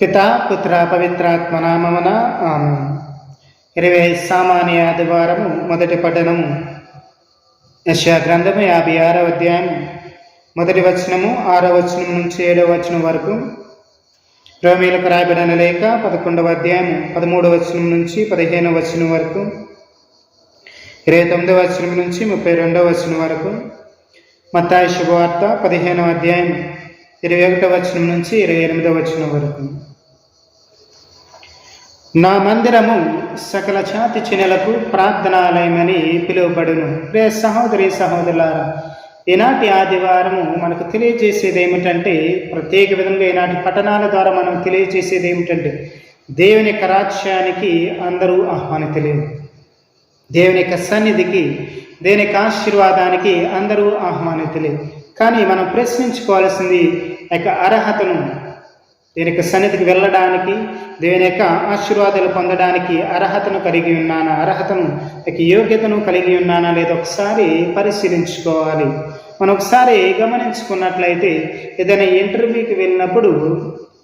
పిత పుత్ర పవిత్రాత్మ నామమున ఆమె ఇరవై సామాన్య ఆదివారము మొదటి పఠనము యశా గ్రంథము యాభై ఆరవ అధ్యాయం మొదటి వచనము ఆరో వచనం నుంచి ఏడవ వచనం వరకు। రోమీలకు రాబడిన లేఖ పదకొండవ అధ్యాయం పదమూడవ వచనం నుంచి పదిహేనవ వచనం వరకు। ఇరవై తొమ్మిదవ వచనం నుంచి ముప్పై రెండవ వచనం వరకు। మత్తాయి శుభవార్త పదిహేనవ అధ్యాయం ఇరవై ఒకటవ వచనం నుంచి ఇరవై ఎనిమిదవ వచనం వరకు। నా మందిరము సకల జాతి చినలకు ప్రార్థనాలయమని పిలువబడును. రే సహోదరి సహోదరులారా ఈనాటి ఆదివారము మనకు తెలియజేసేది ఏమిటంటే ప్రత్యేక విధంగా ఈనాటి పట్టణాల ద్వారా మనం తెలియజేసేది ఏమిటంటే దేవుని యొక్క రాజ్యానికి అందరూ ఆహ్వానితులే దేవుని యొక్క సన్నిధికి దేవుని యొక్క ఆశీర్వాదానికి అందరూ ఆహ్వానితులే కానీ మనం ప్రశ్నించుకోవాల్సింది యొక్క అర్హతను దీని యొక్క సన్నిధికి వెళ్ళడానికి దేవుని యొక్క ఆశీర్వాదాలు పొందడానికి అర్హతను కలిగి ఉన్నానా? అర్హతను యొక్క యోగ్యతను కలిగి ఉన్నానా లేదా ఒకసారి పరిశీలించుకోవాలి. మనం ఒకసారి గమనించుకున్నట్లయితే ఏదైనా ఇంటర్వ్యూకి వెళ్ళినప్పుడు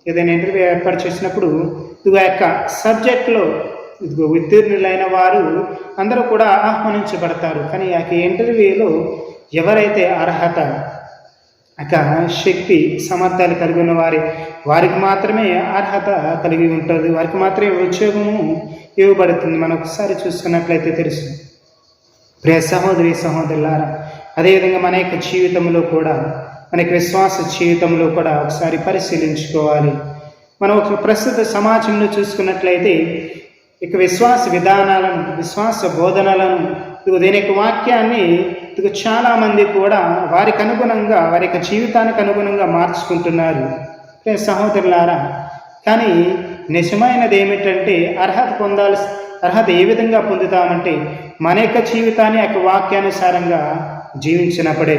ఏదైనా ఇంటర్వ్యూ ఏర్పాటు చేసినప్పుడు ఇదిగో యొక్క సబ్జెక్ట్లో ఇదిగో ఉత్తీర్ణులైన వారు అందరూ కూడా ఆహ్వానించబడతారు. కానీ ఆ యొక్క ఇంటర్వ్యూలో ఎవరైతే అర్హత అక శక్తి సమర్థాలు కలిగి ఉన్న వారి వారికి మాత్రమే అర్హత కలిగి ఉంటుంది. వారికి మాత్రమే ఉద్యోగము ఇవ్వబడుతుంది. మనం ఒకసారి చూసుకున్నట్లయితే తెలుసు ప్రియ సహోదరి సహోదరులారా అదేవిధంగా మన యొక్క జీవితంలో కూడా మన యొక్క విశ్వాస జీవితంలో కూడా ఒకసారి పరిశీలించుకోవాలి. మనం ఒక ప్రస్తుత సమాజంలో చూసుకున్నట్లయితే ఇక విశ్వాస విధానాలను విశ్వాస బోధనలను ఇదిగో దీని యొక్క వాక్యాన్ని ఇదిగో చాలామంది కూడా వారికి అనుగుణంగా వారి యొక్క జీవితానికి అనుగుణంగా మార్చుకుంటున్నారు. సహోదరులారా కానీ నిజమైనది ఏమిటంటే అర్హత పొందాల్సి అర్హత ఏ విధంగా పొందుతామంటే మన యొక్క జీవితాన్ని ఆ యొక్క వాక్యానుసారంగా జీవించినప్పుడే.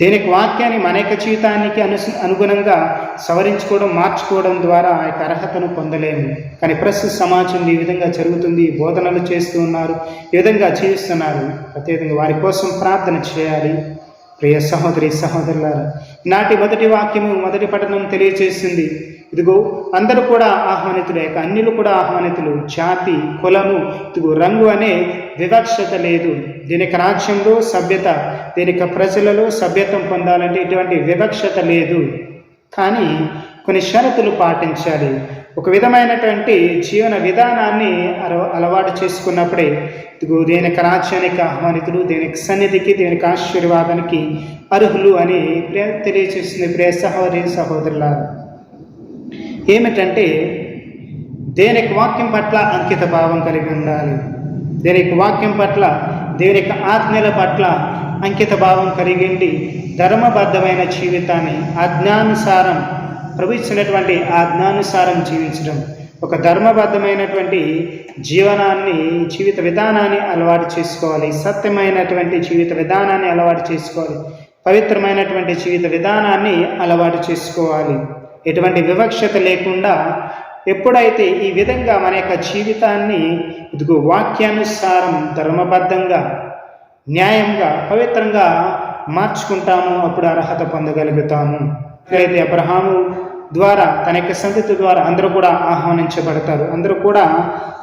దీనికి వాక్యాన్ని మన యొక్క జీవితానికి అను అనుగుణంగా సవరించుకోవడం మార్చుకోవడం ద్వారా ఆ యొక్క అర్హతను పొందలేము. కానీ ప్రస్తుత సమాజం ఈ విధంగా జరుగుతుంది బోధనలు చేస్తూ ఉన్నారు ఈ విధంగా జీవిస్తున్నారు. ప్రత్యేకంగా వారి కోసం ప్రార్థన చేయాలి. ప్రియ సహోదరి సహోదరులారా నాటి మొదటి వాక్యము మొదటి పఠనం తెలియజేసింది ఇదిగో అందరూ కూడా ఆహ్వానితులే యొక్క అన్యులు కూడా ఆహ్వానితులు. జాతి కులము ఇదిగో రంగు అనే వివక్షత లేదు. దీనికి రాజ్యంలో సభ్యత దీనికి ప్రజలలో సభ్యత్వం పొందాలంటే ఇటువంటి వివక్షత లేదు. కానీ కొన్ని షరతులు పాటించాలి. ఒక విధమైనటువంటి జీవన విధానాన్ని అలవా- అలవాటు చేసుకున్నప్పుడే ఇదిగో దేని రాజ్యానికి ఆహ్వానితులు దేనికి సన్నిధికి దేనికి ఆశీర్వాదానికి అర్హులు అని ప్రియ తెలియచేస్తుంది ప్రియ సహోదరి సహోదరుల ఏమిటంటే దేనికి వాక్యం పట్ల అంకిత భావం కలిగి ఉండాలి? దేనికి వాక్యం పట్ల దేవుని యొక్క ఆజ్ఞల పట్ల అంకిత భావం కలిగి ఉండి ధర్మబద్ధమైన జీవితాన్ని ఆజ్ఞానుసారం ప్రవహించినటువంటి ఆజ్ఞానుసారం జీవించడం ఒక ధర్మబద్ధమైనటువంటి జీవనాన్ని జీవిత విధానాన్ని అలవాటు చేసుకోవాలి. సత్యమైనటువంటి జీవిత విధానాన్ని అలవాటు చేసుకోవాలి. పవిత్రమైనటువంటి జీవిత విధానాన్ని అలవాటు చేసుకోవాలి. ఎటువంటి వివక్షత లేకుండా ఎప్పుడైతే ఈ విధంగా మన యొక్క జీవితాన్ని ఇదిగో వాక్యానుసారం ధర్మబద్ధంగా న్యాయంగా పవిత్రంగా మార్చుకుంటాము అప్పుడు అర్హత పొందగలుగుతాము. అయితే అబ్రహాము ద్వారా తన యొక్క సంతతి ద్వారా అందరూ కూడా ఆహ్వానించబడతారు. అందరూ కూడా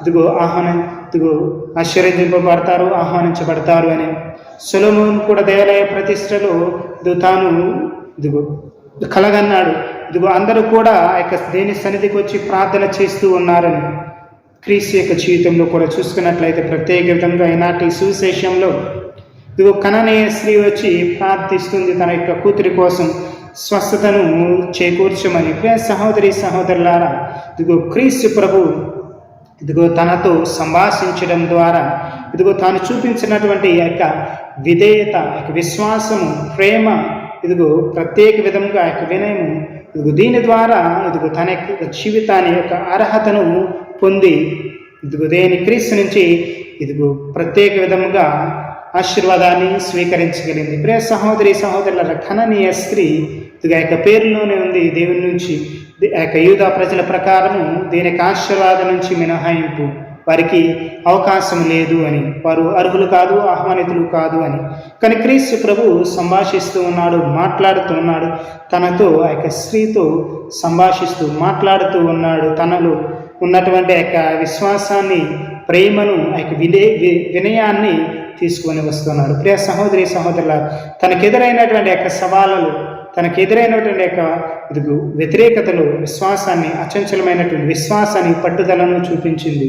ఇదిగో ఆహ్వాన ఇదిగో ఆశ్చర్యదింపబడతారు ఆహ్వానించబడతారు అని. సులభం కూడా దేవాలయ ప్రతిష్టలో తాను ఇదిగో కలగన్నాడు. ఇదిగో అందరూ కూడా ఆ యొక్క దేని సన్నిధికి వచ్చి ప్రార్థన చేస్తూ ఉన్నారని క్రీస్తు యొక్క జీవితంలో కూడా చూసుకున్నట్లయితే ప్రత్యేక విధంగా ఈనాటి సువిశేషంలో ఇదిగో కననీయ స్త్రీ వచ్చి ప్రార్థిస్తుంది తన యొక్క కూతురి కోసం. స్వస్థతను చేకూర్చమని ప్రియ సహోదరి సహోదరులారా ఇదిగో క్రీస్తు ప్రభు ఇదిగో తనతో సంభాషించడం ద్వారా ఇదిగో తాను చూపించినటువంటి యొక్క విధేయత యొక్క విశ్వాసము ప్రేమ ఇదిగో ప్రత్యేక విధంగా యొక్క వినయము ఇదిగో దీని ద్వారా ఇదిగో తన యొక్క జీవితాన్ని యొక్క అర్హతను పొంది ఇదిగో దేని క్రీస్తు నుంచి ఇదిగో ప్రత్యేక విధముగా ఆశీర్వాదాన్ని స్వీకరించగలిగింది. ప్రియ సహోదరి సహోదరుల ఖననీయ స్త్రీ ఇది ఆ యొక్క పేరులోనే ఉంది. దేవుని నుంచి ఆ యొక్క యూదా ప్రజల ప్రకారము దీని యొక్క ఆశీర్వాదం నుంచి మినహాయింపు. వారికి అవకాశం లేదు అని. వారు అర్హులు కాదు ఆహ్వానితులు కాదు అని. కానీ క్రీస్తు ప్రభు సంభాషిస్తూ ఉన్నాడు మాట్లాడుతూ ఉన్నాడు. తనతో ఆ యొక్క స్త్రీతో సంభాషిస్తూ మాట్లాడుతూ ఉన్నాడు. తనలో ఉన్నటువంటి ఆ యొక్క విశ్వాసాన్ని ప్రేమను ఆ యొక్క వినే వినయాన్ని తీసుకొని వస్తున్నారు ప్రియ సహోదరి సహోదరుల తనకెదురైనటువంటి యొక్క సవాళ్ళలు తనకు ఎదురైనటువంటి యొక్క ఇదిగు వ్యతిరేకతలు విశ్వాసాన్ని అచంచలమైనటువంటి విశ్వాసాన్ని పట్టుదలను చూపించింది.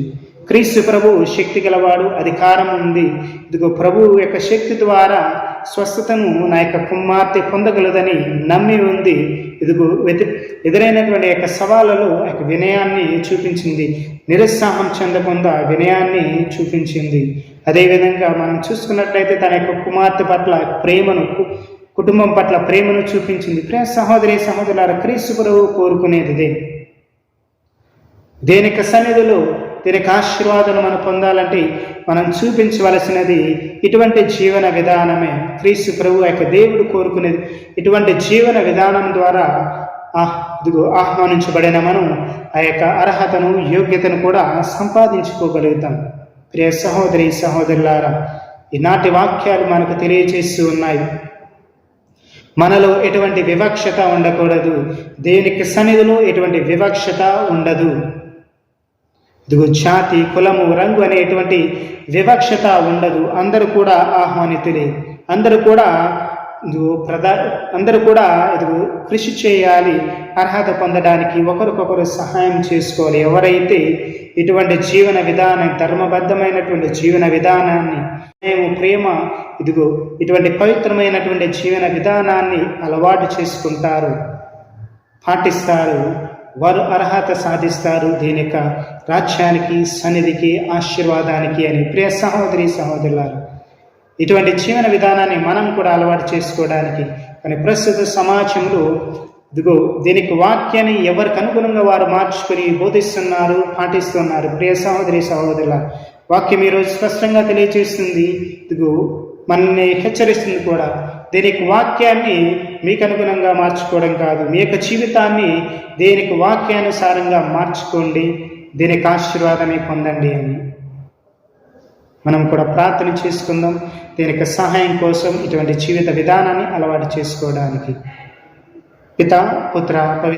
క్రీస్తు ప్రభు శక్తి గలవాడు అధికారం ఉంది. ఇదిగో ప్రభు యొక్క శక్తి ద్వారా స్వస్థతను నా యొక్క కుమార్తె పొందగలదని నమ్మి ఉంది. ఇదిగో వ్యతి ఎదురైనటువంటి యొక్క సవాళ్ళలో యొక్క వినయాన్ని చూపించింది. నిరుత్సాహం చెందకుండా వినయాన్ని చూపించింది. అదేవిధంగా మనం చూసుకున్నట్లయితే తన యొక్క కుమార్తె పట్ల ప్రేమను కు- కుటుంబం పట్ల ప్రేమను చూపించింది. ప్రే సహోదరి సహోదరుల క్రీస్తు ప్రభు కోరుకునేది దేనిక దేనికి సన్నిధిలో దీనికి ఆశీర్వాదం మనం పొందాలంటే మనం చూపించవలసినది ఇటువంటి జీవన విధానమే క్రీస్తు ప్రభు యొక్క దేవుడు కోరుకునేది. ఇటువంటి జీవన విధానం ద్వారా ఆహ్ ఇదిగో ఆహ్వానించబడిన మనం ఆ యొక్క అర్హతను యోగ్యతను కూడా సంపాదించుకోగలుగుతాం. ప్రియ సహోదరి సహోదరులారా ఈనాటి వాక్యాలు మనకు తెలియజేస్తూ ఉన్నాయి. మనలో ఎటువంటి వివక్షత ఉండకూడదు. దేవునికి సన్నిధిలో ఎటువంటి వివక్షత ఉండదు. ఇదిగో జాతి కులము రంగు అనేటువంటి వివక్షత ఉండదు. అందరూ కూడా ఆహ్వానితులే. అందరూ కూడా ఇదిగో ప్రధా అందరూ కూడా ఇదిగో కృషి చేయాలి అర్హత పొందడానికి ఒకరికొకరు సహాయం చేసుకోవాలి. ఎవరైతే ఇటువంటి జీవన విధానం ధర్మబద్ధమైనటువంటి జీవన విధానాన్ని మేము ప్రేమ ఇదిగో ఇటువంటి పవిత్రమైనటువంటి జీవన విధానాన్ని అలవాటు చేసుకుంటారు పాటిస్తారు వారు అర్హత సాధిస్తారు దీని యొక్క రాజ్యానికి సన్నిధికి ఆశీర్వాదానికి అని. ప్రియ సహోదరి సహోదరులారు ఇటువంటి జీవన విధానాన్ని మనం కూడా అలవాటు చేసుకోవడానికి కానీ ప్రస్తుత సమాజంలో ఇదిగో దీనికి వాక్యాన్ని ఎవరికి అనుగుణంగా వారు మార్చుకొని బోధిస్తున్నారు పాటిస్తున్నారు? ప్రియ సహోదరి సహోదరుల వాక్యం ఈరోజు స్పష్టంగా తెలియజేస్తుంది. ఇదిగో మనల్ని హెచ్చరిస్తుంది కూడా. దీనికి వాక్యాన్ని మీకు అనుగుణంగా మార్చుకోవడం కాదు. మీ యొక్క జీవితాన్ని దేనికి వాక్యానుసారంగా మార్చుకోండి. దీనికి ఆశీర్వాదాన్ని పొందండి అని మనం కూడా ప్రార్థన చేసుకుందాం. దీనికి సహాయం కోసం ఇటువంటి జీవిత విధానాన్ని అలవాటు చేసుకోవడానికి. పిత పుత్ర పవి